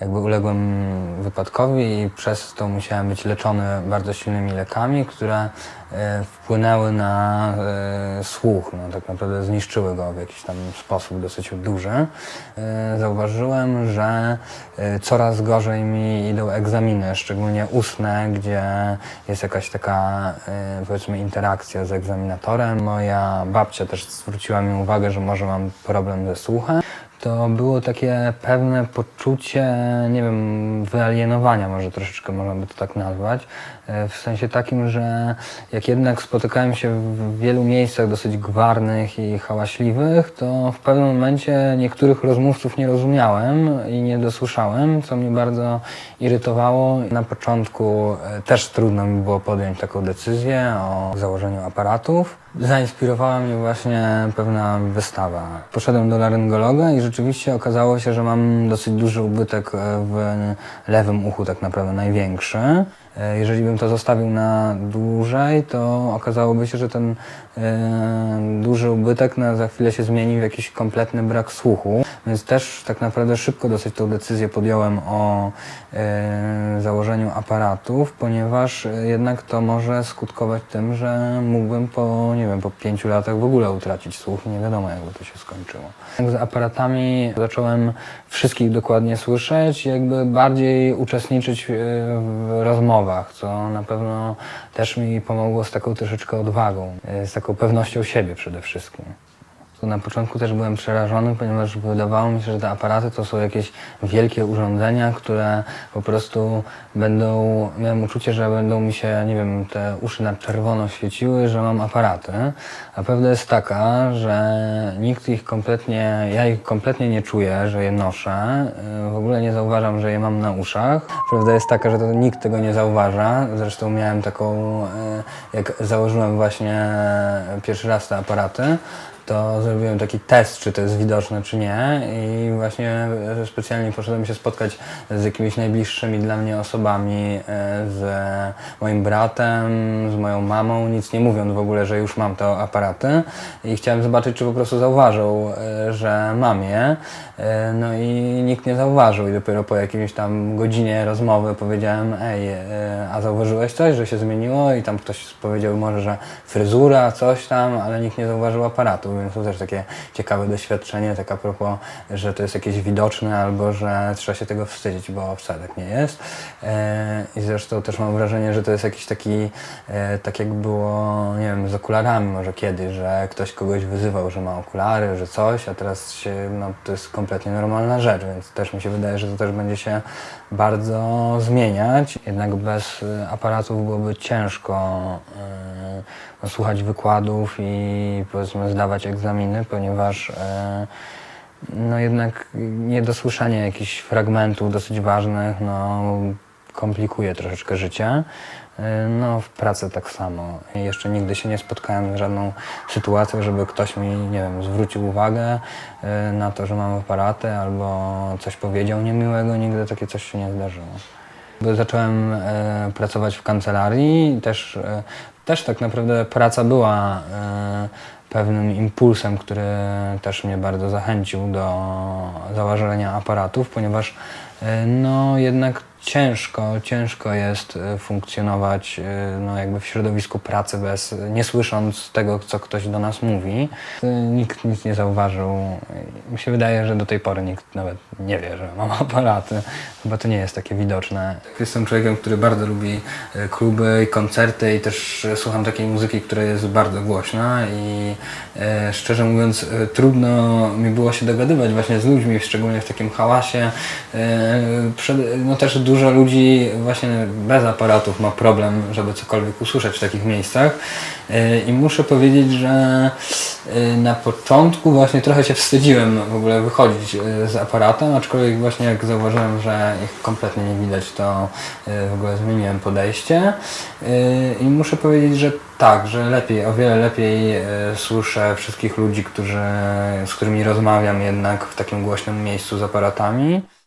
jakby uległem wypadkowi i przez to musiałem być leczony bardzo silnymi lekami, które e, wpłynęły na e, słuch, no, tak naprawdę zniszczyły go w jakiś tam sposób dosyć duży. E, Zauważyłem, że coraz gorzej mi idą egzaminy, szczególnie ustne, gdzie jest jakaś taka powiedzmy interakcja z egzaminatorem. Moja babcia też zwróciła mi uwagę, że może mam problem ze słuchem. To było takie pewne poczucie, nie wiem, wyalienowania może troszeczkę można by to tak nazwać. E, W sensie takim, że jak jednak spotykałem się w wielu miejscach dosyć gwarnych i hałaśliwych, to w pewnym momencie niektórych rozmówców nie rozumiałem i nie dosłyszałem, co mnie bardzo irytowało. Na początku e, też trudno mi było podjąć taką decyzję o założeniu aparatów. Zainspirowała mnie właśnie pewna wystawa. Poszedłem do laryngologa i rzeczywiście okazało się, że mam dosyć duży ubytek e, w lewym uchu, tak naprawdę największy. E, Jeżeli bym to zostawił na dłużej, to okazałoby się, że ten e, duży ubytek na, za chwilę się zmieni w jakiś kompletny brak słuchu. Więc też tak naprawdę szybko dosyć tą decyzję podjąłem o e, założeniu aparatów, ponieważ jednak to może skutkować tym, że mógłbym po, nie wiem, po pięciu latach w ogóle utracić słuch i nie wiadomo jakby to się skończyło. Z aparatami zacząłem wszystkich dokładnie słyszeć, jakby bardziej uczestniczyć w rozmowach, co na pewno też mi pomogło z taką troszeczkę odwagą, e, z taką pewnością siebie przede wszystkim. To na początku też byłem przerażony, ponieważ wydawało mi się, że te aparaty to są jakieś wielkie urządzenia, które po prostu będą, miałem uczucie, że będą mi się, nie wiem, te uszy na czerwono świeciły, że mam aparaty. A prawda jest taka, że nikt ich kompletnie, ja ich kompletnie nie czuję, że je noszę. Yy, W ogóle nie zauważam, że je mam na uszach. Prawda jest taka, że to nikt tego nie zauważa. Zresztą miałem taką, yy, jak założyłem właśnie pierwszy raz te aparaty, to zrobiłem taki test, czy to jest widoczne, czy nie. I właśnie e, specjalnie poszedłem się spotkać z jakimiś najbliższymi dla mnie osobami, e, z moim bratem, z moją mamą, nic nie mówiąc w ogóle, że już mam te aparaty. I chciałem zobaczyć, czy po prostu zauważył, e, że mam je. No i nikt nie zauważył. I dopiero po jakiejś tam godzinie rozmowy powiedziałem, ej, a zauważyłeś coś, że się zmieniło? I tam ktoś powiedział może, że fryzura, coś tam, ale nikt nie zauważył aparatu, więc to też takie ciekawe doświadczenie, tak a propos, że to jest jakieś widoczne albo że trzeba się tego wstydzić, bo wcale tak nie jest. E, I zresztą też mam wrażenie, że to jest jakiś taki, e, tak jak było, nie wiem, z okularami może kiedyś, że ktoś kogoś wyzywał, że ma okulary, że coś, a teraz się, no, to jest kompletnie normalna rzecz, więc też mi się wydaje, że to też będzie się bardzo zmieniać. Jednak bez aparatów byłoby ciężko e, słuchać wykładów i powiedzmy zdawać egzaminy, ponieważ e, no jednak niedosłyszenie jakichś fragmentów dosyć ważnych no, komplikuje troszeczkę życie. E, No, w pracy tak samo. Jeszcze nigdy się nie spotkałem z żadną sytuacją, żeby ktoś mi, nie wiem, zwrócił uwagę e, na to, że mam aparaty albo coś powiedział niemiłego. Nigdy takie coś się nie zdarzyło. Zacząłem e, pracować w kancelarii też, e, też tak naprawdę praca była e, pewnym impulsem, który też mnie bardzo zachęcił do założenia aparatów, ponieważ no jednak ciężko, ciężko jest funkcjonować no, jakby w środowisku pracy bez, nie słysząc tego, co ktoś do nas mówi. Nikt nic nie zauważył. Mi się wydaje, że do tej pory nikt nawet nie wie, że mam aparaty. Chyba to nie jest takie widoczne. Jestem człowiekiem, który bardzo lubi e, kluby i koncerty i też e, słucham takiej muzyki, która jest bardzo głośna i e, szczerze mówiąc e, trudno mi było się dogadywać właśnie z ludźmi, szczególnie w takim hałasie. E, przed, no też dużo ludzi właśnie bez aparatów ma problem, żeby cokolwiek usłyszeć w takich miejscach. E, I muszę powiedzieć, że e, na początku właśnie trochę się wstydziłem w ogóle wychodzić e, z aparatem, aczkolwiek właśnie jak zauważyłem, że ich kompletnie nie widać, to e, w ogóle zmieniłem podejście. E, I muszę powiedzieć, że tak, że lepiej, o wiele lepiej e, słyszę wszystkich ludzi, którzy, z którymi rozmawiam jednak w takim głośnym miejscu z aparatami.